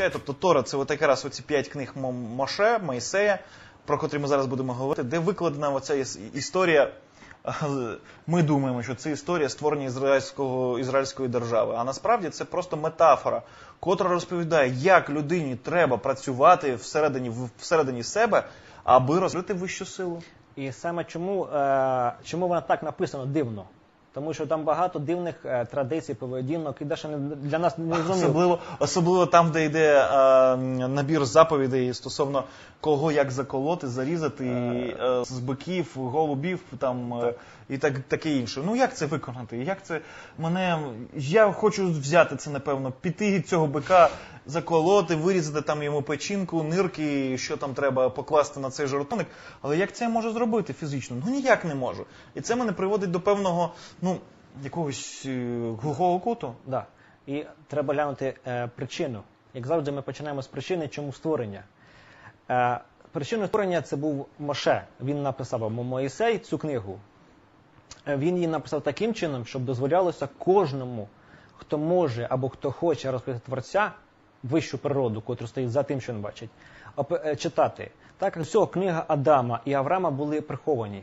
означає. Тобто Тора це от якраз оці п'ять книг Мо- Моше, Моїсея, про котрі ми зараз будемо говорити, де викладена оця історія. Ми думаємо, що це історія створення ізраїльського ізраїльської держави. А насправді це просто метафора, котра розповідає, як людині треба працювати всередині всередині себе, аби розвити вищу силу. І саме чому, е, чому вона так написано дивно? Тому що там багато дивних е, традицій, поведінок, і дещо не для нас не зрозуміло. Особливо, особливо там, де йде е, набір заповідей стосовно кого як заколоти, зарізати е, з биків, голубів там е, і так таке інше. Ну як це виконати? Як це мене? Я хочу взяти це, напевно, піти від цього бика, заколоти, вирізати там йому печінку, нирки, що там треба покласти на цей жартоник. Але як це я можу зробити фізично? Ну ніяк не можу. І це мене приводить до певного, ну якогось е, глухого куту. Да. І треба глянути е, причину. Як завжди, ми починаємо з причини, чому створення. Е, причиною створення це був Моше. Він написав Моїсей цю книгу. Е, Він її написав таким чином, щоб дозволялося кожному, хто може або хто хоче розповісти творця, вищу природу, котру стоїть за тим, що він бачить, е, читати. Так як всього книга Адама і Авраама були приховані.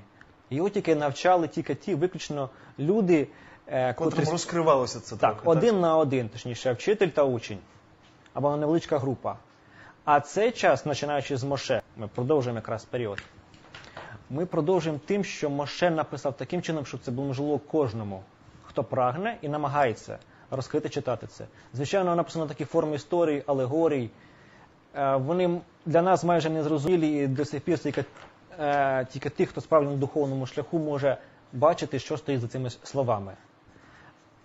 Його тільки навчали тільки ті виключно люди, е, котрі розкривалося це так, трохи. один на один, точніше, вчитель та учень, або невеличка група. А цей час, починаючи з Моше, ми продовжуємо якраз період. Ми продовжуємо тим, що Моше написав таким чином, щоб це було можливо кожному, хто прагне і намагається розкрити читати це. Звичайно, написано в такій формі історій, алегорій. Е, Вони для нас майже не зрозумілі і до сих пір тільки, е, тільки тих, хто справді на духовному шляху може бачити, що стоїть за цими словами.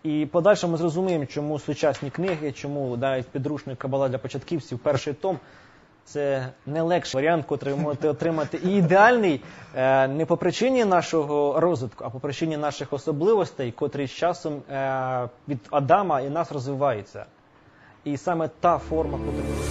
І подальше ми зрозуміємо, чому сучасні книги, чому навіть підручник Кабала для початківців, перший том це не легший варіант, котрий можете отримати. І ідеальний е, не по причині нашого розвитку, а по причині наших особливостей, котрі з часом е, від Адама і нас розвиваються. І саме та форма, котру.